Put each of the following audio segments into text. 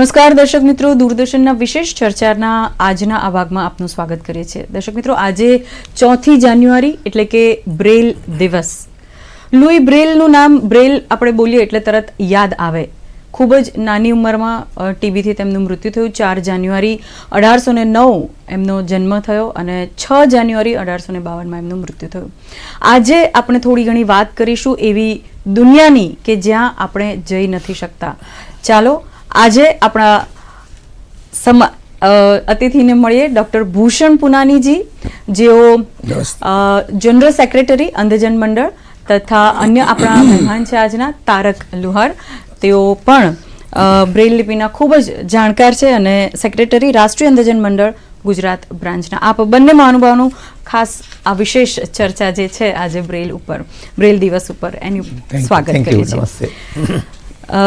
નમસ્કાર, દર્શક મિત્રો. દૂરદર્શનના વિશેષ ચર્ચાના આજના આ ભાગમાં આપનું સ્વાગત કરીએ છીએ. દર્શક મિત્રો, આજે ચોથી જાન્યુઆરી એટલે કે બ્રેલ દિવસ. લુઈ બ્રેલનું નામ બ્રેલ આપણે બોલીએ એટલે તરત યાદ આવે. ખૂબ જ નાની ઉંમરમાં ટીબીથી તેમનું મૃત્યુ થયું. ચાર જાન્યુઆરી અઢારસો ને નવ એમનો જન્મ થયો અને છ જાન્યુઆરી અઢારસો ને બાવનમાં એમનું મૃત્યુ થયું. આજે આપણે થોડી ઘણી વાત કરીશું એવી દુનિયાની કે જ્યાં આપણે જઈ નથી શકતા. ચાલો આજે આપણા સમ અતિથિને મળીએ ડૉક્ટર ભૂષણ પુનાનીજી જેઓ જનરલ સેક્રેટરી અંધજન મંડળ તથા અન્ય આપણા મહેમાન છે આજના તારક લુહાર. તેઓ પણ બ્રેલ લિપિના ખૂબ જ જાણકાર છે અને સેક્રેટરી રાષ્ટ્રીય અંધજન મંડળ ગુજરાત બ્રાન્ચના. આપ બંને મહાનુભાવનું ખાસ આ વિશેષ ચર્ચા જે છે આજે બ્રેલ ઉપર બ્રેલ દિવસ ઉપર એનું સ્વાગત કરીએ છીએ. અ,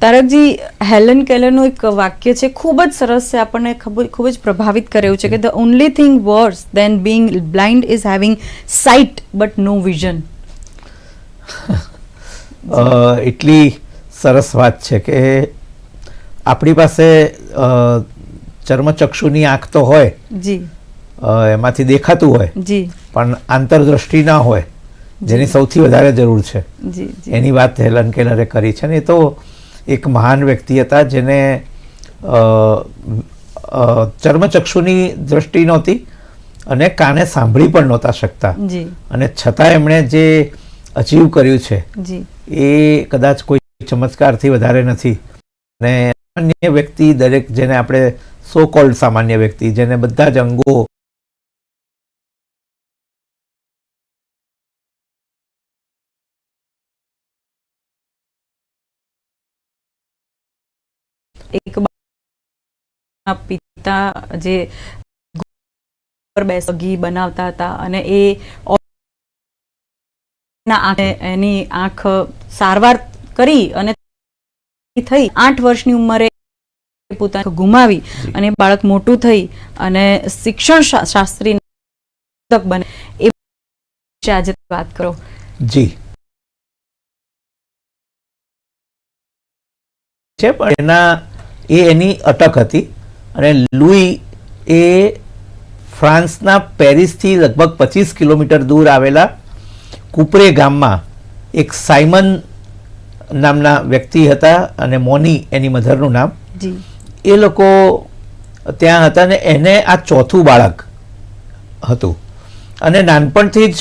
તારકજી હેલન કેલરનું એક વાક્ય છે ખૂબ જ સરસ છે આપણને ખૂબ જ પ્રભાવિત કરે એવું છે કે the only thing worse than being blind is having sight but no vision એટલી સરસ વાત છે કે આપણી પાસે ચર્મચક્ષુની આંખ તો હોય જી. એમાંથી દેખાતું હોય જી. પણ આંતરદ્રષ્ટિ ના હોય જેની સૌથી વધારે જરૂર છે. એની વાત હેલન કેલરે કરી છે ને એ તો એક મહાન વ્યક્તિ હતા જેને ચર્મચક્ષુની દ્રષ્ટિ નહોતી અને કાને સાંભળી પણ નહોતા શકતા. અને છતાં એમણે જે અચીવ કર્યું છે એ કદાચ કોઈ ચમત્કારથી વધારે નથી. અને સામાન્ય વ્યક્તિ દરેક જેને આપણે સો કોલ્ડ સામાન્ય વ્યક્તિ જેને બધા જ અંગો પિતા જે પર બેસ ઘી બનાવતા હતા અને એ એની આંખ સારવાર કરી અને થઈ આઠ વર્ષની ઉંમરે પોતાને ગુમાવી અને બાળક મોટું થઈ અને શિક્ષણ શાસ્ત્રી બને એ વિશે આજે વાત કરો. જી. છે પણ એના એ એની અટક હતી. અને લુઈ એ ફ્રાન્સના પેરિસથી લગભગ પચીસ કિલોમીટર દૂર આવેલા કુપરે ગામમાં એક સાયમન નામના વ્યક્તિ હતા અને મોની એની મધરનું નામ. એ લોકો ત્યાં હતા ને એને આ ચોથું બાળક હતું. અને નાનપણથી જ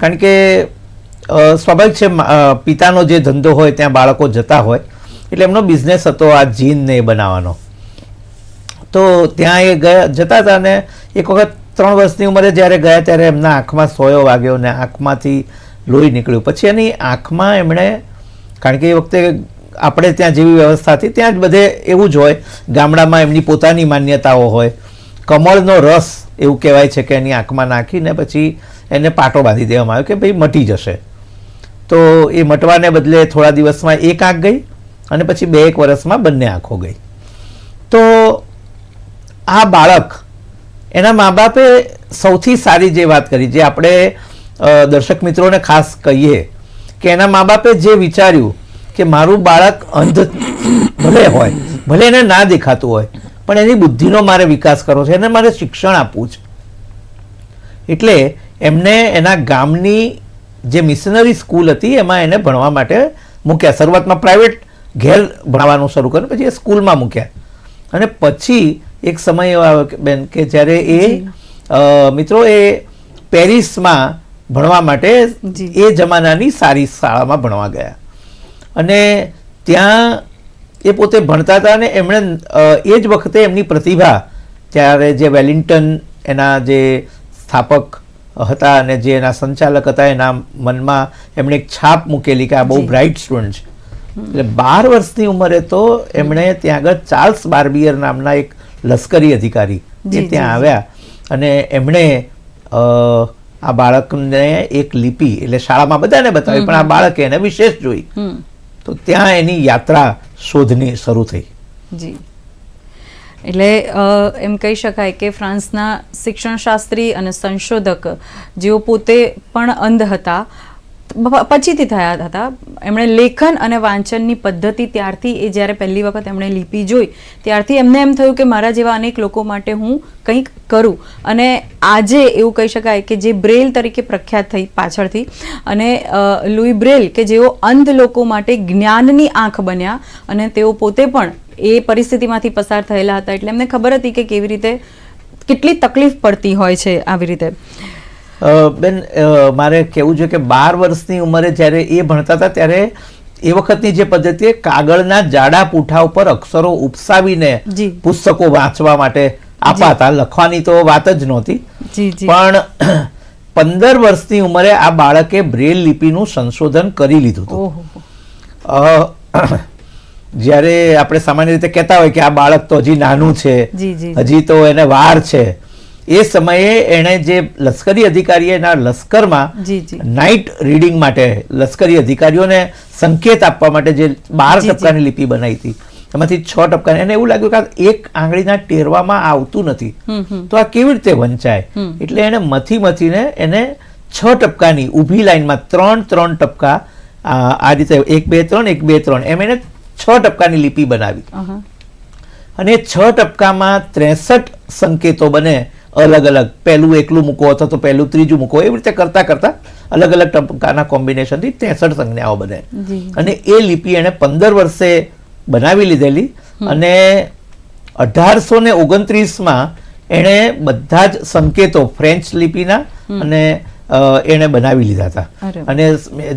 કારણ કે સ્વાભાવિક છે પિતાનો જે ધંધો હોય ત્યાં બાળકો જતા હોય એટલે એમનો બિઝનેસ હતો આ જીનને એ બનાવવાનો. તો ત્યાં એ ગયા, જતા હતા ને એક વખત ત્રણ વર્ષની ઉંમરે જ્યારે ગયા ત્યારે એમના આંખમાં સોયો વાગ્યો ને આંખમાંથી લોહી નીકળ્યું. પછી એની આંખમાં એમણે, કારણ કે એ વખતે આપણે ત્યાં જેવી વ્યવસ્થા હતી, ત્યાં જ બધે એવું જ હોય, ગામડામાં એમની પોતાની માન્યતાઓ હોય. કમળનો રસ એવું કહેવાય છે કે એની આંખમાં નાખીને પછી એને પાટો બાંધી દેવામાં આવ્યો કે ભાઈ મટી જશે. તો એ મટવાને બદલે થોડા દિવસમાં એક આંખ ગઈ અને પછી બે એક વર્ષમાં બંને આંખો ગઈ. તો આ બાળક એના મા બાપે સૌથી સારી જે વાત કરી, જે આપણે દર્શક મિત્રોને ખાસ કહીએ, કે એના મા બાપે જે વિચાર્યું કે મારું બાળક અંધ ભલે હોય, ભલે એને ના દેખાતું હોય, પણ એની બુદ્ધિનો મારે વિકાસ કરવો છે, એને મારે શિક્ષણ આપવું છે. એટલે એમને એના ગામની જે મિશનરી સ્કૂલ હતી, એમાં એને ભણવા માટે મૂક્યા. શરૂઆતમાં પ્રાઇવેટ ઘેર ભણવાનું શરૂ કર્યું, પછી એ સ્કૂલમાં મૂક્યા. અને પછી એક સમય એવો આવ્યો બેન કે જ્યારે એ મિત્રો એ પેરિસમાં ભણવા માટે એ જમાનાની સારી શાળામાં ભણવા ગયા. અને ત્યાં એ પોતે ભણતા હતા અને એમણે એ જ વખતે એમની પ્રતિભા ત્યારે જે વેલિંગ્ટન એના જે સ્થાપક હતા અને જે એના સંચાલક હતા એના મનમાં એમણે એક છાપ મૂકેલી કે આ બહુ બ્રાઇટ સ્ટુડન્ટ છે. એટલે બાર વર્ષની ઉંમરે તો એમણે ત્યાં આગળ ચાર્લ્સ બાર્બિયર નામના એક લશ્કરી અધિકારી જે ત્યાં આવ્યા અને એમણે આ બાળકને એક લિપિ એટલે શાળામાં બધાને બતાવી પણ આ બાળકે એને વિશેષ જોઈ. તો ત્યાં એની યાત્રા શોધની શરૂ થઈ. જી. એટલે એમ કહી શકાય કે ફ્રાન્સના શિક્ષણશાસ્ત્રી અને સંશોધક જેઓ પોતે પણ અંધ હતા પછીથી થયા હતા. એમણે લેખન અને વાંચનની પદ્ધતિ ત્યારથી એ જ્યારે પહેલી વખત એમણે લિપિ જોઈ, ત્યારથી એમને એમ થયું કે મારા જેવા અનેક લોકો માટે હું કંઈક કરું. અને આજે એવું કહી શકાય કે જે બ્રેલ તરીકે પ્રખ્યાત થઈ પાછળથી, અને લુઈ બ્રેલ કે જેઓ અંધ લોકો માટે જ્ઞાનની આંખ બન્યા, અને તેઓ પોતે પણ એ પરિસ્થિતિમાંથી પસાર થયેલા હતા. એટલે એમને ખબર હતી કે કેવી રીતે કેટલી તકલીફ પડતી હોય છે આવી રીતે. બેન મારે કહેવું છે કે બાર વર્ષની ઉંમરે જ્યારે એ ભણતા હતા ત્યારે એ વખતની જે પદ્ધતિ કાગળના જાડા પૂઠા ઉપર અક્ષરો ઉપસાવીને પુસ્તકો વાંચવા માટે આપાતા લખવાની તો વાત જ નહોતી. પણ પંદર વર્ષની ઉંમરે આ બાળકે બ્રેલ લિપિનું સંશોધન કરી લીધું હતું. જ્યારે આપણે સામાન્ય રીતે કહેતા હોય કે આ બાળક તો હજી નાનું છે. હજી તો એને વાર છે એ સમયે એણે જે લશ્કરી અધિકારીના એના લશ્કરમાં નાઇટ રીડિંગ માટે લશ્કરી અધિકારીઓને સંકેત આપવા માટે જે બાર. ટપકાની લિપિ બનાવી હતી. એમાંથી છ ટપકા એને એવું લાગ્યું કે એક આંગળીના ટેરવામાં આવતું નથી. તો આ કેવી રીતે વંચાય? એટલે એને મથી મથીને એને છ ટપકાની ઊભી લાઇનમાં ત્રણ ત્રણ ટપકા આ રીતે એક બે ત્રણ એક બે ત્રણ એમ એને છ ટપકાની લિપિ બનાવી. અને છ ટપકામાં ત્રેસઠ સંકેતો બને અલગ અલગ. પહેલું એકલું મૂકો અથવા તો પહેલું ત્રીજું મૂકો એવી રીતે કરતા કરતા અલગ અલગ ટપકાના કોમ્બિનેશનથી ત્રેસઠ સંજ્ઞાઓ બને. અને એ લિપિ એણે પંદર વર્ષે બનાવી લીધેલી અને અઢારસો ને ઓગણત્રીસમાં એણે બધા જ સંકેતો ફ્રેન્ચ લિપિના અને એણે બનાવી લીધા હતા. અને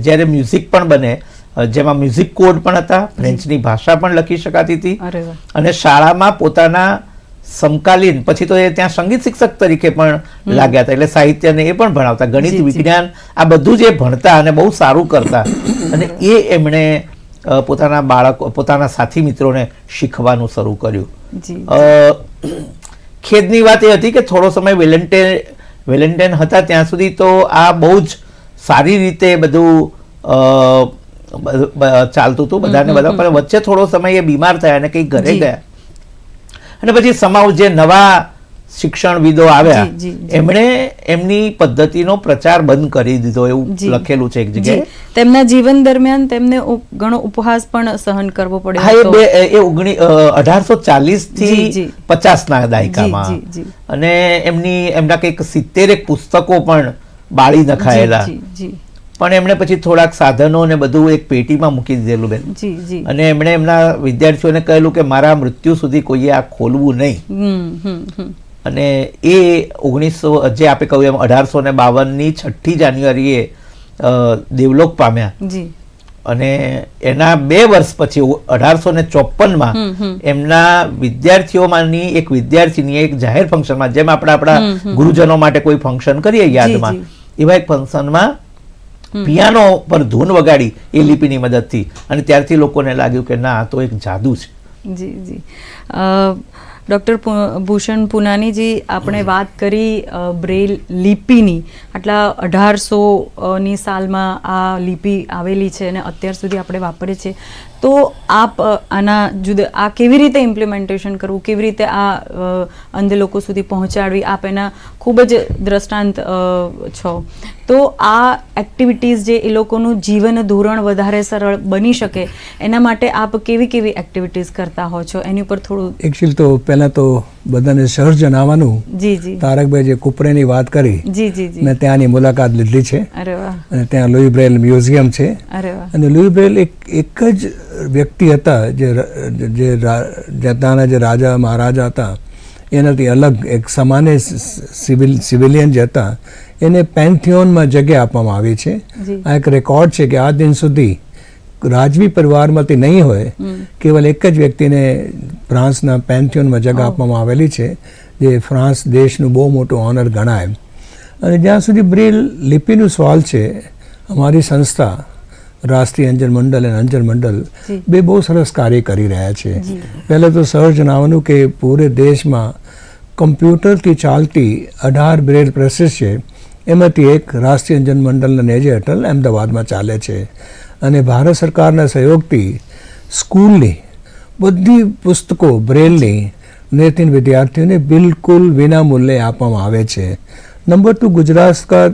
જ્યારે મ્યુઝિક પણ બને જેમાં મ્યુઝિક કોડ પણ હતા ફ્રેન્ચની ભાષા પણ લખી શકાતી હતી અને શાળામાં પોતાના સમકાલીન. પછી તો એ ત્યાં સંગીત શિક્ષક તરીકે પણ લાગ્યા હતા. એટલે સાહિત્યને એ પણ ભણાવતા. ગણિત. વિજ્ઞાન આ બધું જ એ ભણતા અને બહુ સારું કરતા. અને એ એમણે પોતાના બાળકો પોતાના સાથી મિત્રોને શીખવાનું શરૂ કર્યું. ખેદની વાત એ હતી કે થોડો સમય વેલેન્ટાઇન વેલેન્ટાઇન હતા ત્યાં સુધી તો આ બહુ જ સારી રીતે બધું ચાલતું હતું બધાને બધા. પણ વચ્ચે થોડો સમય એ બીમાર થયા અને કંઈક ઘરે. ગયા. અને પછી સમાવ જે નવા શિક્ષણવિદો આવ્યા. એમણે એમની પદ્ધતિનો પ્રચાર બંધ કરી દીધો એવું લખેલું છે એક જગ્યાએ. તેમના જીવન દરમિયાન તેમને ઘણો ઉપહાસ પણ સહન કરવો હા એ બે એ ઓગણી અઢારસો ચાલીસથી. પચાસના દાયકામાં. અને એમની એમના કંઈક સિત્તેરેક પુસ્તકો પણ બાળી નખાયેલા. પણ એમણે પછી થોડાક સાધનો ને બધું એક પેટીમાં મૂકી દીધેલું બેન. અને એમણે એમના વિદ્યાર્થીઓને કહેલું કે મારા મૃત્યુ સુધી કોઈએ આ ખોલવું નહીં. અને એ ઓગણીસો જે આપે કહ્યું એમ અઢારસો ને બાવનની છઠ્ઠી જાન્યુઆરીએ દેવલોક પામ્યા. અને એના બે વર્ષ પછી અઢારસો ને ચોપનમાં. એમના વિદ્યાર્થીઓમાંની એક વિદ્યાર્થીની એક જાહેર ફંક્શનમાં જેમ આપણે આપણા ગુરુજનો માટે કોઈ ફંક્શન કરીએ યાદમાં એવા એક ફંક્શનમાં પિયાનો પર ધૂન વગાડી એ લિપિની મદદથી. અને ત્યારથી લોકોને લાગ્યું કે ના તો એક જાદુ છે. જી જી. ડૉક્ટર ભૂષણ પુનાનીજી આપણે વાત કરી બ્રેલ લિપિની. આટલા અઢારસો ની સાલમાં આ લિપિ આવેલી છે અને અત્યાર સુધી આપણે વાપરીએ છીએ તો આપ આના જુદા, આ કેવી રીતે ઇમ્પ્લિમેન્ટેશન કરવું, કેવી રીતે આ અંધ લોકો સુધી પહોંચાડવી, આપ એના ખૂબ જ દ્રષ્ટાંત છો. તો આ એક્ટિવિટીઝ જે એ લોકોનું જીવન ધોરણ વધારે સરળ બની શકે, એના માટે આપ કેવી કેવી એક્ટિવિટીઝ કરતા હો છો? એની ઉપર થોડું એકચ્યુઅલી તો પહેલાં તો બધાને સહર જણાવવાનું તારકભાઈ જે કુપરેની વાત કરી મેં ત્યાંની મુલાકાત લીધી છે. અને ત્યાં લુઈ બ્રેલ મ્યુઝિયમ છે. અને લુઈ બ્રેલ એક એક જ વ્યક્તિ હતા જે જે ત્યાંના જે રાજા મહારાજા હતા. એનાથી અલગ એક સામાન્ય સિવિલ સિવિલિયન જે હતા એને પેન્થિયોનમાં જગ્યા આપવામાં આવી છે. આ એક રેકોર્ડ છે કે આ દિન સુધી રાજવી પરિવારમાંથી નહીં હોય કેવલ એક જ વ્યક્તિને ફ્રાન્સના પેન્થિયોનમાં જગા આપવામાં આવેલી છે જે ફ્રાન્સ દેશનું બહુ મોટું ઓનર ગણાય. અને જ્યાં સુધી બ્રેલ લિપિનું સવાલ છે અમારી સંસ્થા રાષ્ટ્રીય અંજન મંડળ અને અંજન મંડળ બે બહુ સરસ કાર્ય કરી રહ્યા છે. પહેલાં તો સર જણાવવાનું કે પૂરે દેશમાં કમ્પ્યુટરથી ચાલતી અઢાર બ્રેલ પ્રેસીસ છે એમાંથી એક રાષ્ટ્રીય અંજન મંડળના નેજે હેઠળ અમદાવાદમાં ચાલે છે. અને ભારત સરકારના સહયોગથી સ્કૂલની બધી પુસ્તકો, બ્રેલની નેતિન વિદ્યાર્થીઓને બિલકુલ વિના મૂલ્યે આપવામાં આવે છે. નંબર ટુ ગુજરાત કા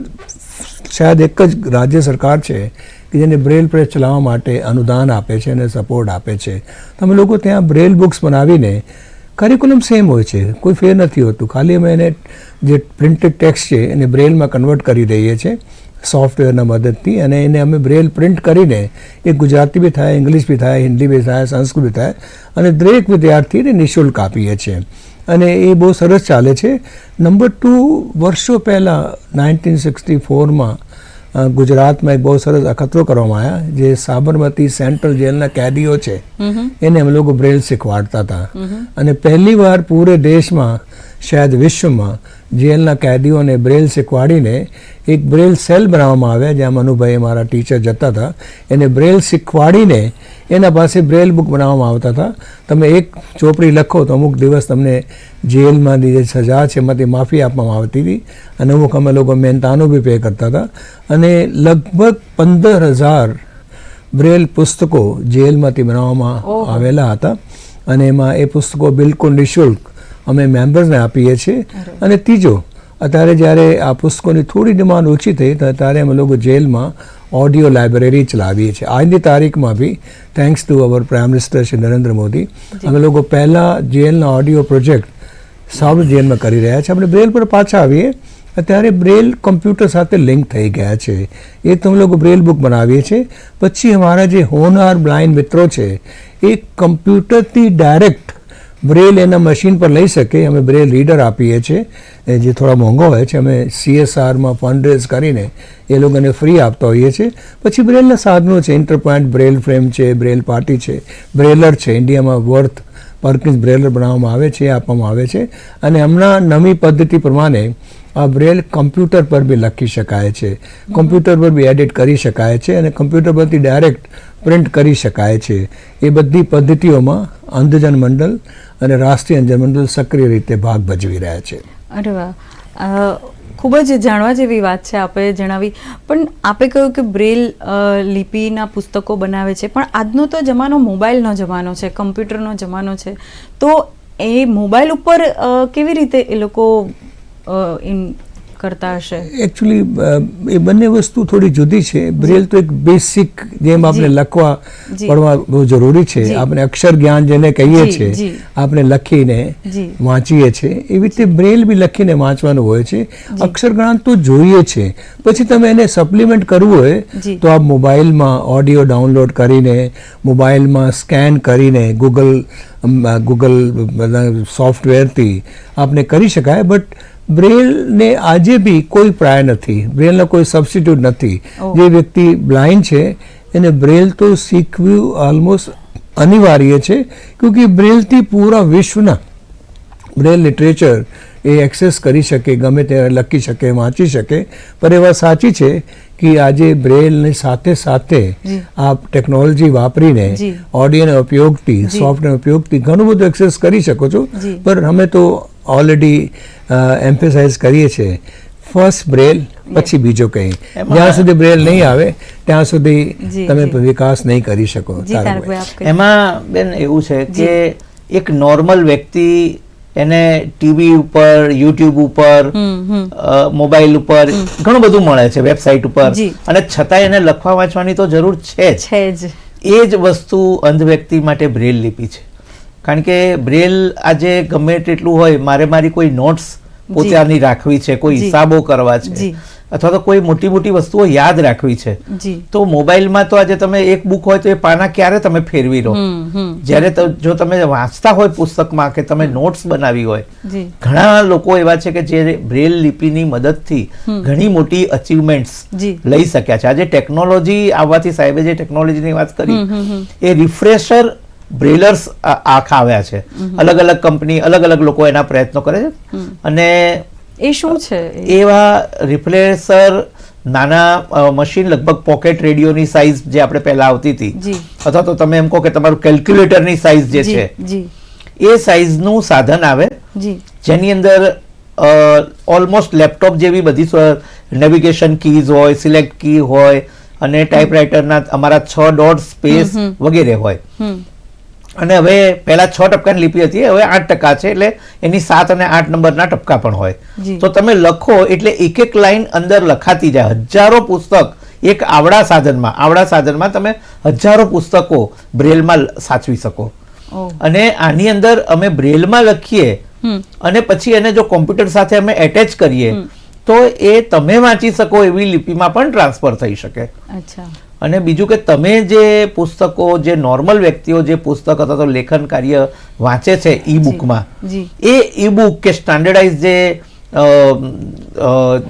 શાયદ એક જ રાજ્ય સરકાર છે કે જેને બ્રેલ પ્રેસ ચલાવવા માટે અનુદાન આપે છે અને સપોર્ટ આપે છે. તમે લોકો ત્યાં બ્રેલ બુક્સ બનાવીને કરિક્યુલમ સેમ હોય છે, કોઈ ફેર નથી હોતું. ખાલી અમે એને જે પ્રિન્ટેડ ટેક્સ્ટ છે એને બ્રેલમાં કન્વર્ટ કરી દઈએ છીએ. સોફ્ટવેરના મદદથી અને એને અમે બ્રેલ પ્રિન્ટ કરીને એ ગુજરાતી બી થાય ઇંગ્લિશ બી થાય હિન્દી બી થાય સંસ્કૃત બી થાય અને દરેક વિદ્યાર્થીને નિઃશુલ્ક આપીએ છીએ. અને એ બહુ સરસ ચાલે છે. નંબર ટુ વર્ષો પહેલાં નાઇન્ટીન સિક્સટી ફોરમાં ગુજરાતમાં એક બહુ સરસ અખતરો કરવામાં આવ્યા જે સાબરમતી સેન્ટ્રલ જેલના કેદીઓ છે. એને અમે લોકો બ્રેલ શીખવાડતા હતા. અને પહેલી વાર પૂરે દેશમાં શાયદ વિશ્વમાં જેલના કેદીઓને બ્રેલ શીખવાડીને એક બ્રેલ સેલ બનાવવામાં આવ્યા જ્યાં મનુભાઈ મારા ટીચર જતા હતા. એને બ્રેલ શીખવાડીને એના પાસે બ્રેલ બુક બનાવવામાં આવતા હતા. તમે એક ચોપડી લખો તો અમુક દિવસ તમને જેલમાં જે સજા છે એમાંથી માફી આપવામાં આવતી હતી. અને અમુક અમે લોકો મહેનતાનું બી પે કરતા હતા. અને લગભગ પંદર હજાર બ્રેલ પુસ્તકો જેલમાંથી બનાવવામાં આવેલા હતા. અને એમાં એ પુસ્તકો બિલકુલ નિઃશુલ્ક અમે મેમ્બર્સને આપીએ છીએ. અને ત્રીજો અત્યારે જ્યારે આ પુસ્તકોની થોડી ડિમાન્ડ ઓછી થઈ તો ત્યારે અમે લોકો જેલમાં ઓડિયો લાઇબ્રેરી ચલાવીએ છીએ. આજની તારીખમાં બી thanks to our prime minister Shri Narendra Modi અમે લોકો પહેલાં જેલના ઓડિયો પ્રોજેક્ટ સાઉથ જેલમાં કરી રહ્યા છે આપણે બ્રેલ પર પાછા આવીએ અત્યારે બ્રેલ કમ્પ્યુટર સાથે લિંક થઈ ગયા છે. એ તો અમે લોકો બ્રેલ બુક બનાવીએ છીએ. પછી અમારા જે હોનહાર બ્લાઇન્ડ મિત્રો છે એ કમ્પ્યુટરથી ડાયરેક્ટ બ્રેલ એના મશીન પર લઈ શકે, અમે બ્રેલ રીડર આપીએ છીએ જે થોડા મોંઘો હોય છે, અમે સીએસઆરમાં ફંડ રેઝ કરીને એ લોકોને ફ્રી આપતા હોઈએ છીએ. પછી બ્રેલના સાધનો છે ઇન્ટરપોઇન્ટ બ્રેલ ફ્રેમ છે, બ્રેલ પાર્ટી છે, બ્રેલર છે ઇન્ડિયામાં વર્થ પર્કિન્સ બ્રેલર બનાવવામાં આવે છે આપવામાં આવે છે. અને હમણાં નવી પદ્ધતિ પ્રમાણે આ બ્રેલ કમ્પ્યુટર પર બી લખી શકાય છે. કમ્પ્યુટર પર બી એડિટ કરી શકાય છે અને કમ્પ્યુટર પરથી ડાયરેક્ટ પ્રિન્ટ કરી શકાય છે. એ બધી પદ્ધતિઓમાં અંધજન મંડળ અને રાષ્ટ્રીય અંધજન સક્રિય રીતે ભાગ ભજવી રહ્યા છે. અરે વાહ. ખૂબ જ જાણવા જેવી વાત છે આપે જણાવી. પણ આપે કહ્યું કે બ્રેલ લિપિના પુસ્તકો બનાવે છે. પણ આજનો તો જમાનો મોબાઈલનો જમાનો છે, કમ્પ્યુટરનો જમાનો છે. તો એ મોબાઈલ ઉપર કેવી રીતે એ લોકો કરતા હશે? એકચ્યુઅલી એ બંને વસ્તુ થોડી જુદી છે. બ્રેલ તો એક બેસિક જેમ આપણે લખવા પડવા બહુ જરૂરી છે. આપણે અક્ષર જ્ઞાન જેને કહીએ છીએ આપણે લખીને વાંચીએ છીએ. એવી રીતે બ્રેલ બી લખીને વાંચવાનું હોય છે. અક્ષર જ્ઞાન તો જોઈએ છે. પછી તમે એને સપ્લિમેન્ટ કરવું હોય તો આપ મોબાઈલમાં ઓડિયો ડાઉનલોડ કરીને મોબાઈલમાં સ્કેન કરીને ગૂગલ ગૂગલ સોફ્ટવેરથી આપણે કરી શકાય. બટ બ્રેલને આજે બી કોઈ પ્રાય નથી. બ્રેલનો કોઈ સબસ્ટિટ્યૂટ નથી. જે વ્યક્તિ બ્લાઇન્ડ છે એને બ્રેલ તો શીખવું ઓલમોસ્ટ અનિવાર્ય છે ક્યોંકિ બ્રેલથી પૂરા વિશ્વના બ્રેલ લિટરેચર એ એક્સેસ કરી શકે ગમે તે લખી શકે વાંચી શકે. પણ એ વાત સાચી છે કે આજે બ્રેલની સાથે સાથે આ ટેકનોલોજી વાપરીને ઓડિયોના ઉપયોગથી જી. સોફ્ટવેર ઉપયોગથી ઘણું બધું એક્સેસ કરી શકો છો. પણ અમે તો ઓલરેડી એમ્ફેસાઇઝ કરીએ છીએ. ફર્સ્ટ બ્રેલ પછી બીજો કંઈ. જ્યાં સુધી બ્રેલ નહીં આવે ત્યાં સુધી તમે વિકાસ નહીં કરી શકો. એમાં બેન એવું છે કે એક નોર્મલ વ્યક્તિ એને ટીવી ઉપર યુટ્યુબ ઉપર મોબાઈલ ઉપર ઘણું બધું મળે છે વેબસાઇટ ઉપર. અને છતાંય એને લખવા વાંચવાની તો જરૂર છે જ. છે જ. એ જ વસ્તુ અંધ વ્યક્તિ માટે બ્રેલ લિપિ છે. કારણ કે બ્રેલ આજે ગમે તેટલું હોય મારે મારી કોઈ નોટ્સ પોતાની રાખવી છે કોઈ હિસાબો કરવા છે અથવા તો કોઈ મોટી મોટી વસ્તુઓ યાદ રાખવી છે. તો મોબાઈલમાં તો આજે તમે એક બુક હોય તો એ પાના ક્યારે તમે ફેરવી લો? જ્યારે જો તમે વાંચતા હોય પુસ્તકમાં કે તમે નોટ્સ બનાવી હોય ઘણા લોકો એવા છે કે જે બ્રેલ લિપિની મદદથી ઘણી મોટી અચીવમેન્ટ્સ લઈ શક્યા છે. આજે ટેકનોલોજી આવવાથી સાહેબે જે ટેકનોલોજીની વાત કરી. એ રિફ્રેશર બ્રેલર્સ આખા આવ્યા છે. અલગ અલગ કંપની અલગ અલગ લોકો એના પ્રયત્નો કરે છે. અને એ શું છે? એવા રિફ્લેસર નાના મશીન લગભગ પોકેટ રેડિયોની સાઇઝ જે આપણે પહેલા આવતી હતી. અથવા તો તમે એમ કહો કે તમારું કેલ્ક્યુલેટરની સાઇઝ જે છે. એ સાઇઝનું સાધન આવે જેની અંદર ઓલમોસ્ટ લેપટોપ જેવી બધી નેવિગેશન કીઝ હોય સિલેક્ટ કી હોય અને ટાઈપરાઇટરના અમારા છ ડોટ સ્પેસ વગેરે હોય. અને હવે પહેલા છ ટપકાની લિપિ હતી હવે આઠ ટકા છે એટલે એની સાત અને આઠ નંબરના ટપકા પણ હોય. તો તમે લખો એટલે એક એક લાઈન અંદર લખાતી જાય. હજારો પુસ્તક એક આવડા સાધનમાં આવડા સાધનમાં તમે હજારો પુસ્તકો બ્રેલમાં સાચવી શકો. અને આની અંદર અમે બ્રેલમાં લખીએ અને પછી એને જો કોમ્પ્યુટર સાથે અમે એટેચ કરીએ તો એ તમે વાંચી શકો એવી લિપિમાં પણ ટ્રાન્સફર થઈ શકે. અચ્છા. અને બીજું કે તમે જે પુસ્તકો જે નોર્મલ વ્યક્તિઓ જે પુસ્તક અથવા તો લેખન કાર્ય વાંચે છે ઈ બુકમાં એ ઈ બુક કે સ્ટાન્ડર્ડાઇઝ જે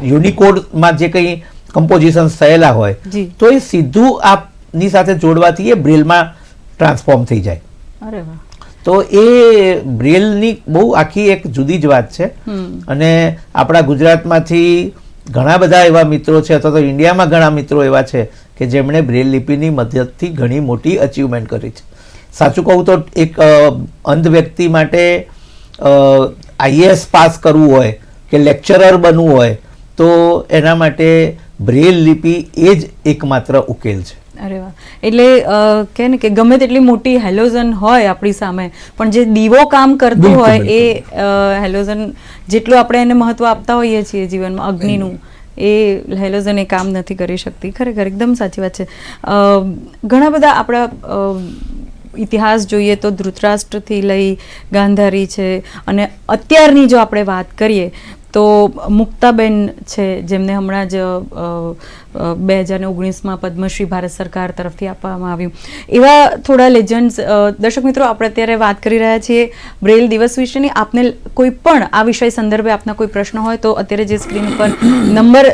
યુનિકોડમાં જે કંઈ કમ્પોઝિશન્સ થયેલા હોય તો એ સીધું આપની સાથે જોડવાથી એ બ્રેલમાં ટ્રાન્સફોર્મ થઈ જાય. અરે વાહ. તો એ બ્રેલની બહુ આખી એક જુદી જ વાત છે. અને આપણા ગુજરાતમાંથી ઘણા બધા એવા મિત્રો છે, અથવા તો ઇન્ડિયામાં ઘણા મિત્રો એવા છે કે જેમણે બ્રેલ લિપિની મદદથી ઘણી મોટી અચીવમેન્ટ કરી છે. સાચું કહું તો એક અંધ વ્યક્તિ માટે આઈએએસ પાસ કરવું હોય કે લેક્ચરર બનવું હોય તો એના માટે બ્રેલ લિપિ એ જ એકમાત્ર ઉકેલ છે. અરે વાહ. એટલે કે ને કે ગમે તેટલી મોટી હેલોઝન હોય આપણી સામે પણ જે દીવો કામ કરતું હોય એ હેલોઝન જેટલું આપણે એને મહત્વ આપતા હોઈએ છીએ જીવનમાં અગ્નિનું એ હેલોઝન એ કામ નથી કરી શકતી. ખરેખર એકદમ સાચી વાત છે. ઘણા બધા આપણા ઇતિહાસ જોઈએ તો ધૃતરાષ્ટ્રથી લઈ ગાંધારી છે અને અત્યારની જો આપણે વાત કરીએ તો મુક્તાબેન છે જેમને હમણાં જ બે હજાર ઓગણીસમાં પદ્મશ્રી ભારત સરકાર તરફથી આપવામાં આવ્યું. એવા થોડા લેજન્ડ્સ દર્શક મિત્રો, આપણે અત્યારે વાત કરી રહ્યા છીએ બ્રેલ દિવસ વિશેની. આપને કોઈ પણ આ વિષય સંદર્ભે આપના કોઈ પ્રશ્ન હોય તો અત્યારે જે સ્ક્રીન ઉપર નંબર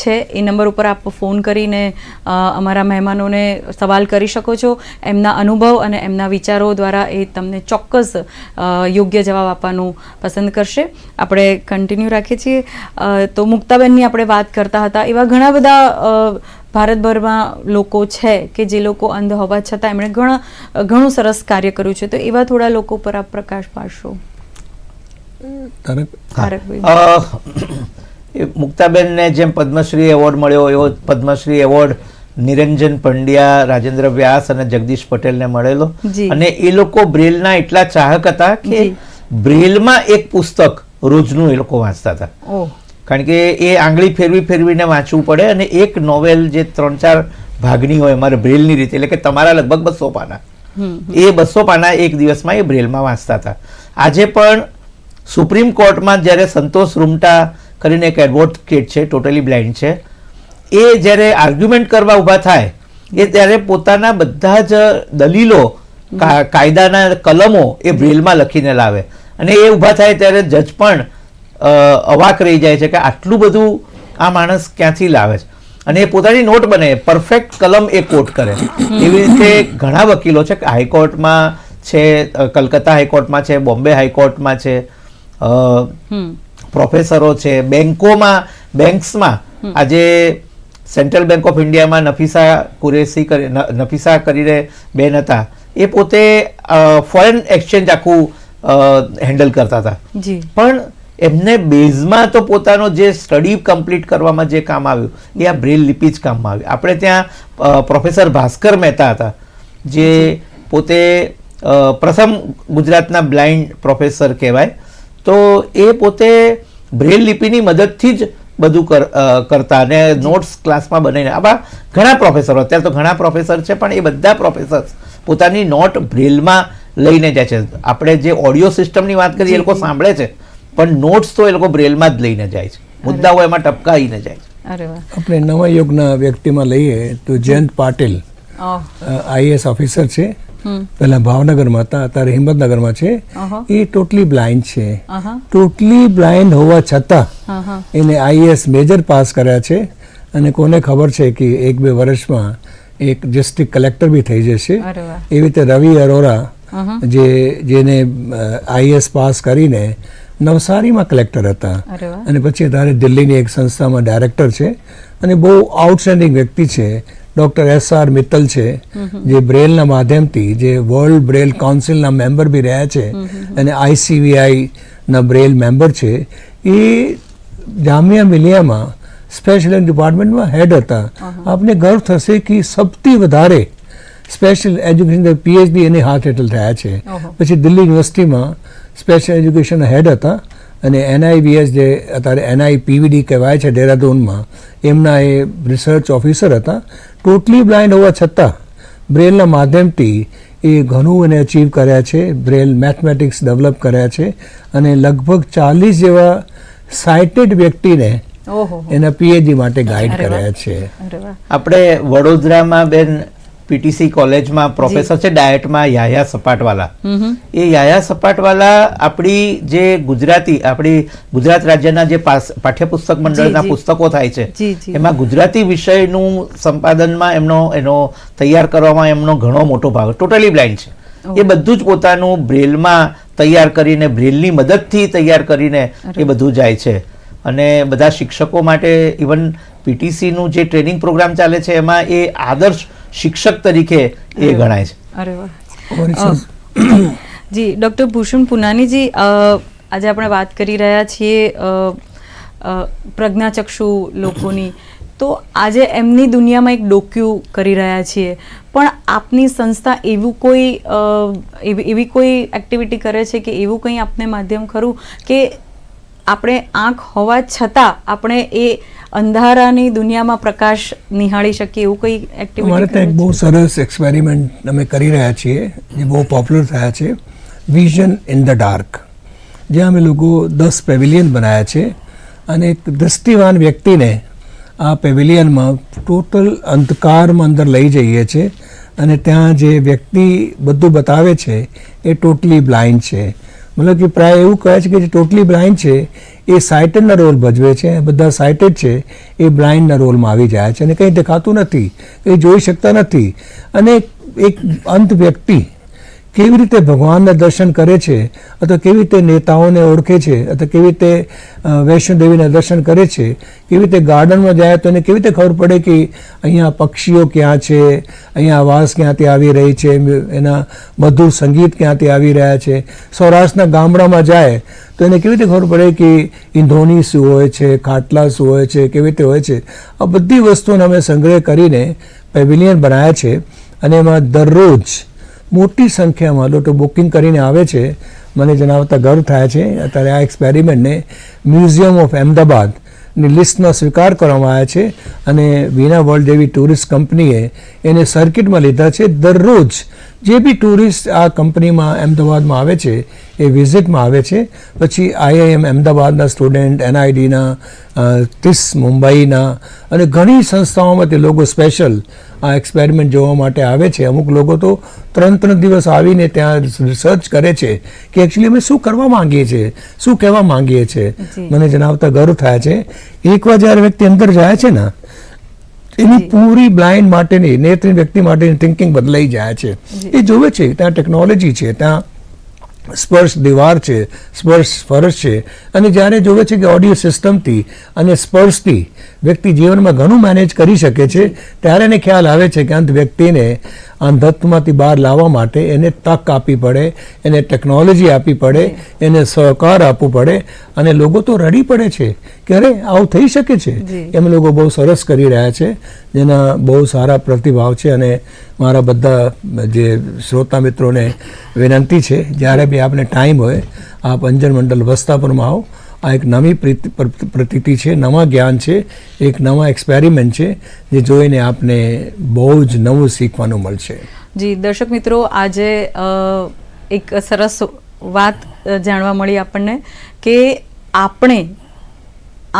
છે, એ નંબર ઉપર આપ ફોન કરીને અમારા મહેમાનોને સવાલ કરી શકો છો. એમના અનુભવ અને એમના વિચારો દ્વારા એ તમને ચોક્કસ યોગ્ય જવાબ આપવાનું પસંદ કરશે. આપણે કન્ટિન્યુ રાખીએ છીએ. તો મુક્તાબેનની આપણે વાત કરતા હતા. એવા ઘણા બધા ભારતભરમાં લોકો છે કે જે લોકો અંધ હોવા છતાં એમણે ઘણા ઘણું સરસ કાર્ય કર્યું છે. તો એવા થોડા લોકો પર આપ પ્રકાશ પાડશો. મુક્તાબેનને જેમ પદ્મશ્રી એવોર્ડ મળ્યો એવો પદ્મશ્રી એવોર્ડ નિરંજન પંડ્યા રાજેન્દ્ર વ્યાસ અને જગદીશ પટેલને મળેલો. અને એ લોકો બ્રેલના એટલા ચાહક હતા કે. બ્રેલમાં એક પુસ્તક રોજનું એ લોકો વાંચતા હતા. કારણ કે એ આંગળી ફેરવી ફેરવીને વાંચવું પડે અને એક નોવેલ જે ત્રણ ચાર ભાગની હોય અમારે બ્રેલની રીતે એટલે કે તમારા લગભગ બસો પાના. એ બસો પાના એક દિવસમાં એ બ્રેલમાં વાંચતા હતા. આજે પણ સુપ્રીમ કોર્ટમાં જ્યારે સંતોષ રૂમટા કરીને એક એડવોકેટ છે ટોટલી બ્લાઇન્ડ છે એ જ્યારે આર્ગ્યુમેન્ટ કરવા ઊભા થાય એ ત્યારે પોતાના બધા જ દલીલો કાયદાના કલમો એ બ્રેલમાં લખીને લાવે. અને એ ઊભા થાય ત્યારે જજ પણ અવાક રહી જાય છે કે આટલું બધું આ માણસ ક્યાંથી લાવે છે? અને એ પોતાની નોટ બને પરફેક્ટ કલમ એ કોટ કરે. એવી રીતે ઘણા વકીલો છે કે હાઈકોર્ટમાં છે કલકત્તા હાઈકોર્ટમાં છે બોમ્બે હાઈકોર્ટમાં છે પ્રોફેસરો છે બેન્કોમાં બેન્ક્સમાં આજે સેન્ટ્રલ બેંક ઓફ ઇન્ડિયામાં નફીસા કુરેશી કરી નફીસા કરીને બેન હતા. એ પોતે ફોરેન એક્સચેન્જ આખું હેન્ડલ કરતા હતા. પણ એમને બેઝમાં તો પોતાનો જે સ્ટડી કમ્પ્લીટ કરવામાં જે કામ આવ્યું, એ આ બ્રેલ લિપિ જ કામમાં આવ્યું. આપણે ત્યાં પ્રોફેસર ભાસ્કર મહેતા હતા, જે પોતે પ્રથમ ગુજરાતના બ્લાઇન્ડ પ્રોફેસર કહેવાય. તો એ પોતે બ્રેલ લિપિની મદદથી જ બધું કર- કરતા અને નોટ્સ ક્લાસમાં બનાવીને, આવા ઘણા પ્રોફેસરો, અત્યારે તો ઘણા પ્રોફેસર છે, પણ એ બધા પ્રોફેસર્સ પોતાની નોટ બ્રેલમાં લઈને જાય છે. આપણે જે ઓડિયો સિસ્ટમની વાત કરીએ, એ લોકો સાંભળે છે. પણ નોટ્સ તો એ લોકો બ્રેલમાં જ લઈને જાય છે. મુદ્દાઓ એમાં ટપકાઈને જાય છે. આપણે નવા યુગના વ્યક્તિમાં લઈએ તો જયંત પાટીલ આઈએસ ઓફિસર છે. હમ. પહેલા ભાવનગરમાં હતા અત્યારે હિંમતનગરમાં છે. એ ટોટલી બ્લાઇન્ડ છે. ટોટલી બ્લાઇન્ડ હોવા છતાં હા હા એને આઈએસ મેજર પાસ કર્યા છે. અને કોને ખબર છે કે એક બે વર્ષમાં એક ડિસ્ટ્રિક્ટ કલેક્ટર બી થઈ જશે. એવી રીતે રવિ અરોરા જે જેને આઈએસ પાસ કરીને નવસારીમાં કલેક્ટર હતા. અને પછી અત્યારે દિલ્હીની એક સંસ્થામાં ડાયરેક્ટર છે. અને બહુ આઉટસ્ટેન્ડિંગ વ્યક્તિ છે. ડૉક્ટર એસ આર મિત્તલ છે જે બ્રેલના માધ્યમથી જે વર્લ્ડ બ્રેલ કાઉન્સિલના મેમ્બર બી રહ્યા છે અને આઈસીવીઆઈના બ્રેલ મેમ્બર છે. એ જામિયા મિલિયામાં સ્પેશિયલ ડિપાર્ટમેન્ટમાં હેડ હતા. આપને ગર્વ થશે કે સૌથી વધારે સ્પેશિયલ એજ્યુકેશન પીએચડી એની હાથ હેઠળ થયા છે. પછી દિલ્હી યુનિવર્સિટીમાં સ્પેશિયલ એજ્યુકેશન હેડ હતા અને એનઆઈબીએસ જે અત્યારે એનઆઈ પીવીડી કહેવાય છે દેહરાદૂનમાં એમના એ રિસર્ચ ઓફિસર હતા. ટોટલી બ્લાઇન્ડ હોવા છતાં બ્રેલના માધ્યમથી એ ઘણું એને અચીવ કર્યા છે. બ્રેલ મેથમેટિક્સ ડેવલપ કર્યા છે અને લગભગ ચાલીસ જેવા સાઇટેડ વ્યક્તિને એના પીએચડી માટે ગાઈડ કર્યા છે. આપણે વડોદરામાં બેન પીટીસી કોલેજમાં પ્રોફેસર છે ડાયટમાં યાયા સપાટવાલા. એ યાયા સપાટવાલા આપણી જે ગુજરાતી આપણી ગુજરાત રાજ્યના જે પાઠ્યપુસ્તક મંડળના પુસ્તકો થાય છે. એમાં ગુજરાતી વિષયનું સંપાદનમાં એમનો એનો તૈયાર કરવામાં એમનો ઘણો મોટો ભાગ ટોટલી બ્લાઇન્ડ છે. એ બધું જ પોતાનું બ્રેલમાં તૈયાર કરીને બ્રેલની મદદથી તૈયાર કરીને એ બધું જાય છે. અને બધા શિક્ષકો માટે ઇવન પીટીસીનું જે ટ્રેનિંગ પ્રોગ્રામ ચાલે છે એમાં એ આદર્શ શિક્ષક તરીકે એ ગણાય છે. અરે વાહ. અ, જી ડૉક્ટર ભૂષણ પુનાનીજી આજે આપણે વાત કરી રહ્યા છીએ પ્રજ્ઞાચક્ષુ લોકોની. તો આજે એમની દુનિયામાં એક ડોક્યુ કરી રહ્યા છીએ. પણ આપની સંસ્થા એવું કોઈ એવી કોઈ એક્ટિવિટી કરે છે કે એવું કંઈ આપને માધ્યમ ખરું? કે આપણે આંખ હોવા છતાં આપણે એ અંધારાની દુનિયામાં પ્રકાશ નિહાળી શકીએ એવું કોઈ અમારે ત્યાં એક બહુ સરસ એક્સપેરિમેન્ટ અમે કરી રહ્યા છીએ જે બહુ પોપ્યુલર થયા છે વિઝન ઇન ધ ડાર્ક જ્યાં અમે લોકો દસ પેવિલિયન બનાવ્યા છે અને એક દૃષ્ટિવાન વ્યક્તિને આ પેવિલિયનમાં ટોટલ અંધકારમાં અંદર લઈ જઈએ છીએ અને ત્યાં જે વ્યક્તિ બધું બતાવે છે એ ટોટલી બ્લાઇન્ડ છે. મતલબ કે પ્રાય એવું કહે છે કે જે ટોટલી બ્લાઇન્ડ છે, એ સાઇટેડના રોલ ભજવે છે, બધા સાઇટેડ છે, એ બ્લાઇન્ડના રોલમાં આવી જાય છે અને કંઈ દેખાતું નથી, કંઈ જોઈ શકતા નથી. અને એક અંત વ્યક્તિ કેવી રીતે ભગવાનના દર્શન કરે છે, અથવા કેવી રીતે નેતાઓને ઓળખે છે, અથવા કેવી રીતે વૈષ્ણોદેવીના દર્શન કરે છે, કેવી રીતે ગાર્ડનમાં જાય તો એને કેવી રીતે ખબર પડે કે અહીંયા પક્ષીઓ ક્યાં છે, અહીંયા આવાસ ક્યાંથી આવી રહી છે, એના મધુર સંગીત ક્યાંથી આવી રહ્યા છે, સૌરાષ્ટ્રના ગામડામાં જાય તો એને કેવી રીતે ખબર પડે કે ઇંધોની શું હોય છે, ખાટલા શું હોય છે, કેવી રીતે હોય છે, આ બધી વસ્તુઓને અમે સંગ્રહ કરીને પેવિલિયન બનાવ્યા છે, અને એમાં દરરોજ મોટી સંખ્યામાં લોકો બુકિંગ કરીને આવે છે. મને જણાવતા ગર્વ થાય છે. અત્યારે આ એક્સપેરિમેન્ટને મ્યુઝિયમ ઓફ અહેમદાબાદની લિસ્ટમાં સ્વીકાર કરવામાં આવ્યા છે અને વીના વર્લ્ડ જેવી ટુરિસ્ટ કંપનીએ એને સર્કિટમાં લીધા છે. દરરોજ જે બી ટુરિસ્ટ આ કંપનીમાં અહેમદાબાદમાં આવે છે એ વિઝિટમાં આવે છે પછી આઈઆઈએમ અહેમદાબાદના સ્ટુડન્ટ એનઆઈડીના ટીસ મુંબઈના અને ઘણી સંસ્થાઓમાં તે લોકો સ્પેશિયલ આ એક્સપેરિમેન્ટ જોવા માટે આવે છે. અમુક લોકો તો ત્રણ ત્રણ દિવસ આવીને ત્યાં રિસર્ચ કરે છે કે એકચ્યુઅલી અમે શું કરવા માંગીએ છીએ શું કહેવા માંગીએ છીએ મને જણાવતા ગર્વ થાય છે. એકવાર જ્યારે વ્યક્તિ અંદર જાય છે ને એની પૂરી બ્લાઇન્ડ માટેની નેત્રહીન વ્યક્તિ માટેની થિંકિંગ બદલાઈ જાય છે. એ જોવે છે ત્યાં ટેકનોલોજી છે ત્યાં સ્પર્શ દીવાર છે સ્પર્શ ફરજ છે. અને જ્યારે જોવે છે કે ઓડિયો સિસ્ટમથી અને સ્પર્શથી વ્યક્તિ જીવનમાં ઘણું મેનેજ કરી શકે છે ત્યારે એને ખ્યાલ આવે છે કે અંત વ્યક્તિને અંધત્વમાંથી બહાર લાવવા માટે એને તક આપવી પડે એને ટેકનોલોજી આપવી પડે એને સહકાર આપવો પડે અને લોકો તો રડી પડે છે કે અરે આવું થઈ શકે છે? એમ લોકો બહુ સરસ કરી રહ્યા છે જેના બહુ સારા પ્રતિભાવ છે અને મારા બધા જે શ્રોતા મિત્રોને વિનંતી છે જ્યારે બી આપને ટાઈમ હોય આપ અંજન મંડળ વસ્તાપુરમાં આવો. આ એક નવી પ્રીતિ- પ્ર- પ્રતીતિ છે, નવા જ્ઞાન છે, એક નવા એક્સપેરિમેન્ટ છે, જે જોઈને આપને બહુ જ નવું શીખવાનું મળશે. જી, દર્શક મિત્રો, આજે એક સરસ વાત જાણવા મળી આપણને કે આપણે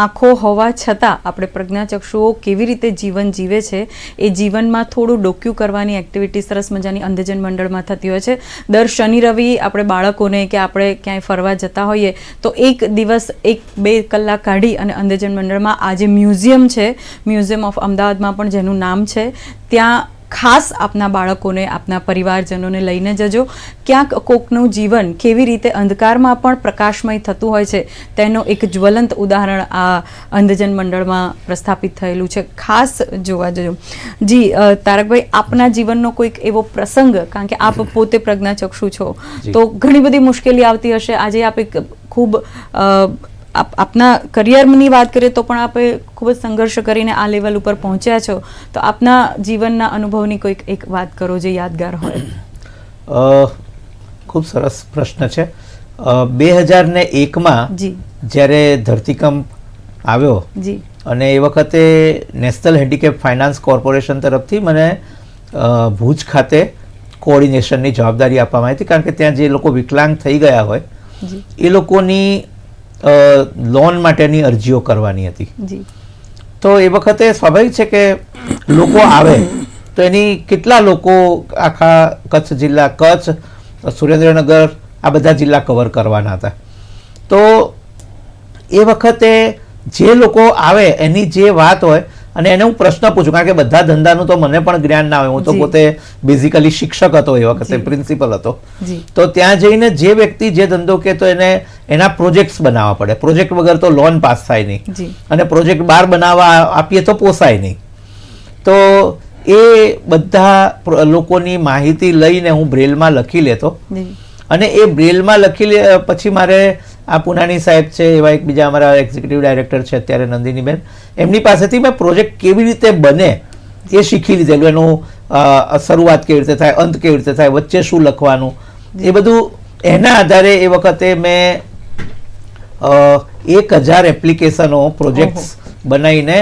આંખો હોવા છતાં આપણે પ્રજ્ઞાચક્ષુઓ કેવી રીતે જીવન જીવે છે, એ જીવનમાં થોડું ડોક્યુ કરવાની એક્ટિવિટી સરસ મજાની અંધજન મંડળમાં થતી હોય છે. દર શનિ રવિ આપણે બાળકોને કે આપણે ક્યાંય ફરવા જતા હોઈએ, તો એક દિવસ એક બે કલાક કાઢી અને અંધજન મંડળમાં આજે મ્યુઝિયમ છે, મ્યુઝિયમ ઓફ અમદાવાદમાં પણ જેનું નામ છે, ત્યાં ખાસ આપના બાળકોને આપના પરિવારજનોને લઈને જજો. ક્યાંક કોકનું જીવન કેવી રીતે અંધકારમાં પણ પ્રકાશમય થતું હોય છે તેનો એક જ્વલંત ઉદાહરણ આ અંધજન મંડળમાં પ્રસ્થાપિત થયેલું છે. ખાસ જોવા જજો. જી તારકભાઈ આપના જીવનનો કોઈક એવો પ્રસંગ કારણ કે આપ પોતે પ્રજ્ઞાચક્ષુ છો તો ઘણી બધી મુશ્કેલી આવતી હશે. આજે આપ એક ખૂબ આપના કરિયરની વાત કરીએ તો પણ આપે ખૂબ જ સંઘર્ષ કરીને આ લેવલ ઉપર પહોંચ્યા છો. તો આપના જીવનના અનુભવની કોઈક એક વાત કરો જે યાદગાર હોય. ખૂબ સરસ પ્રશ્ન છે. બે હજાર ને એકમાં જી. જ્યારે ધરતીકંપ આવ્યો જી. અને એ વખતે નેશનલ હેન્ડીકેપ ફાઇનાન્સ કોર્પોરેશન તરફથી મને ભુજ ખાતે કોઓર્ડિનેશનની જવાબદારી આપવામાં આવી હતી. કારણ કે ત્યાં જે લોકો વિકલાંગ થઈ ગયા હોય એ લોકોની લોન માટેની અરજીઓ કરવાની હતી. તો એ વખતે સ્વાભાવિક છે કે લોકો આવે તો એની કેટલા લોકો આખા કચ્છ જિલ્લા કચ્છ સુરેન્દ્રનગર આ બધા જિલ્લા કવર કરવાના હતા. તો એ વખતે જે લોકો આવે એની જે વાત હોય અને એને હું પ્રશ્ન પૂછું કારણ કે બધા ધંધાનું તો મને પણ જ્ઞાન ના હોય. હું તો પોતે બેઝિકલી શિક્ષક હતો એ વખતે પ્રિન્સિપલ હતો. તો ત્યાં જઈને જે વ્યક્તિ જે ધંધો કે તો એને એના પ્રોજેક્ટ્સ બનાવવા પડે. પ્રોજેક્ટ વગર તો લોન પાસ થાય નહીં. અને પ્રોજેક્ટ બહાર બનાવવા આપીએ તો પોસાય નહીં. તો એ બધા લોકોની માહિતી લઈને હું બ્રેલમાં લખી લેતો. અને એ બ્રેલમાં લખી લે પછી મારે આ પુનાની સાહેબ છે એવા એક બીજા અમારા એક્ઝિક્યુટિવ ડાયરેક્ટર છે અત્યારે નંદિનીબેન. એમની પાસેથી મેં પ્રોજેક્ટ કેવી રીતે બને એ શીખી લીધેલું એનું શરૂઆત કેવી રીતે થાય અંત કેવી રીતે થાય વચ્ચે શું લખવાનું એ બધું એના આધારે એ વખતે મેં એક હજાર એપ્લિકેશનો પ્રોજેક્ટ્સ બનાવીને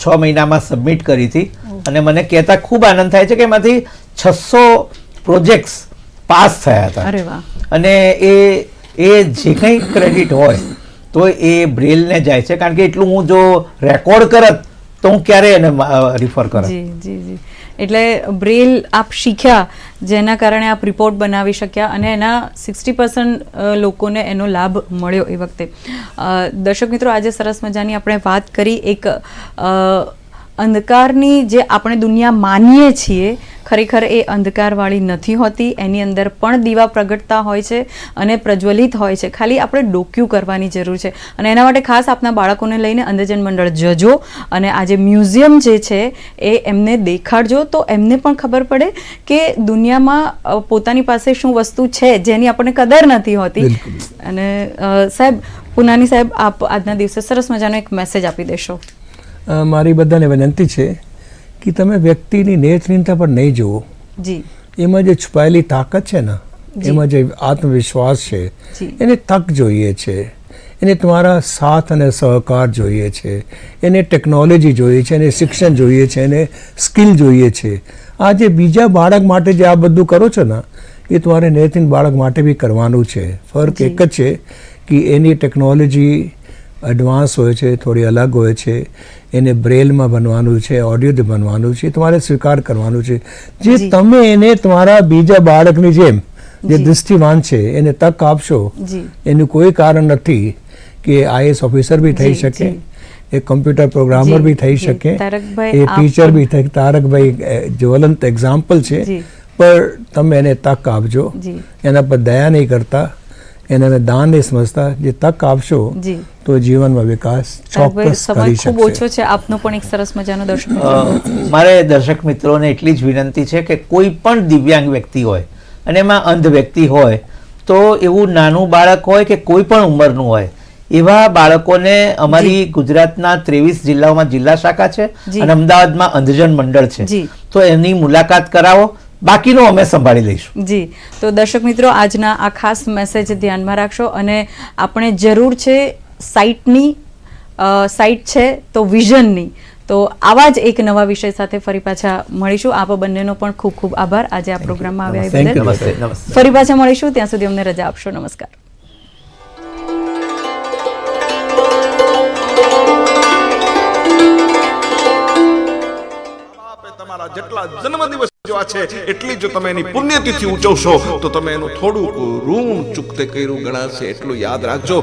છ મહિનામાં સબમિટ કરી હતી. અને મને કહેતા ખૂબ આનંદ થાય છે કે એમાંથી છસો પ્રોજેક્ટ્સ પાસ થયા હતા. અને એ એ જે કંઈ ક્રેડિટ હોય, તો એ બ્રેલને જાય છે. કારણ કે એટલું હું જો રેકોર્ડ કરત, તો હું ક્યારે એને રિફર કરત? જી જી એટલે બ્રેલ આપ શીખ્યા, જેના કારણે આપ રિપોર્ટ બનાવી શક્યા અને એના સિક્સટી પર્સન્ટ લોકોને એનો લાભ મળ્યો એ વખતે. દર્શક મિત્રો, આજે સરસ મજાની આપણે વાત કરી. એક અંધકારની જે આપણે દુનિયા માનીએ છીએ ખરેખર એ અંધકારવાળી નથી હોતી એની અંદર પણ દીવા પ્રગટતા હોય છે અને પ્રજ્વલિત હોય છે. ખાલી આપણે ડોક્યુ કરવાની જરૂર છે. અને એના માટે ખાસ આપના બાળકોને લઈને અંધજન મંડળ જજો અને આ જે મ્યુઝિયમ જે છે એ એમને દેખાડજો. તો એમને પણ ખબર પડે કે દુનિયામાં પોતાની પાસે શું વસ્તુ છે જેની આપણને કદર નથી હોતી. અને સાહેબ પુનાની સાહેબ આપ આજના દિવસે સરસ મજાનો એક મેસેજ આપી દેશો. મારી બધાને વિનંતી છે કે તમે વ્યક્તિની નેત્રહીનતા પર નહીં જુઓ. એમાં જે છુપાયેલી તાકાત છે ને એમાં જે આત્મવિશ્વાસ છે એને તક જોઈએ છે એને તમારા સાથ અને સહકાર જોઈએ છે એને ટેકનોલોજી જોઈએ છે એને શિક્ષણ જોઈએ છે એને સ્કિલ જોઈએ છે. આ જે બીજા બાળક માટે જે આ બધું કરો છો ને એ તમારે નેતિન બાળક માટે બી કરવાનું છે. ફર્ક એક જ છે કે એની ટેકનોલોજી એડવાન્સ હોય છે થોડી અલગ હોય છે એને બ્રેલમાં બનવાનું છે ઓડિયોથી બનવાનું છે તમારે સ્વીકાર કરવાનું છે. જે તમે એને તમારા બીજા બાળકની જેમ જે દૃષ્ટિવાન છે એને તક આપશો એનું કોઈ કારણ નથી કે આઈએસ ઓફિસર બી થઈ શકે એ કમ્પ્યુટર પ્રોગ્રામર બી થઈ શકે એ ટીચર બી થઈ તારકભાઈ જ્વલંત એક્ઝામ્પલ છે પણ તમે એને તક આપજો. એના પર દયા નહીં કરતા એને અમે દાન એ સમજતા જે તક આપશો તો જીવનમાં વિકાસ ચોક્કસ કરી શકશે ખૂબ ઓછો છે. આપનો પણ એક સરસ મજાનો દર્શક મારે દર્શક મિત્રોને એટલી જ વિનંતી છે કે કોઈ પણ દિવ્યાંગ વ્યક્તિ હોય અને એમાં અંધ વ્યક્તિ હોય તો એવું નાનું બાળક હોય કે કોઈ પણ ઉંમરનું હોય એવા બાળકોને અમારી ગુજરાતના ત્રેવીસ જિલ્લાઓમાં જિલ્લા શાખા છે અને અમદાવાદમાં અંધજન મંડળ છે. તો એની મુલાકાત કરાવો. બાકીનું અમે સંભાળી લઈશું. જી. તો દર્શક મિત્રો આજના આ ખાસ મેસેજ ધ્યાનમાં રાખશો અને આપણે જરૂર છે સાઇટની સાઇટ છે તો વિઝનની તો આવા જ એક નવા વિષય સાથે ફરી પાછા મળીશું. આપ બંનેનો પણ ખૂબ ખૂબ આભાર. આજે આ પ્રોગ્રામમાં આવ્યા એ બદલ ફરી પાછા મળીશું. ત્યાં સુધી અમને રજા આપશો. નમસ્કાર. જેટલા જન્મદિવસ જોવા છે, એટલી જો તમે એની પુણ્યતિથિ ઉજવશો, તો તમે એનું થોડુંક ઋણ ચૂકતે કર્યું ગણાશે, એટલું યાદ રાખજો.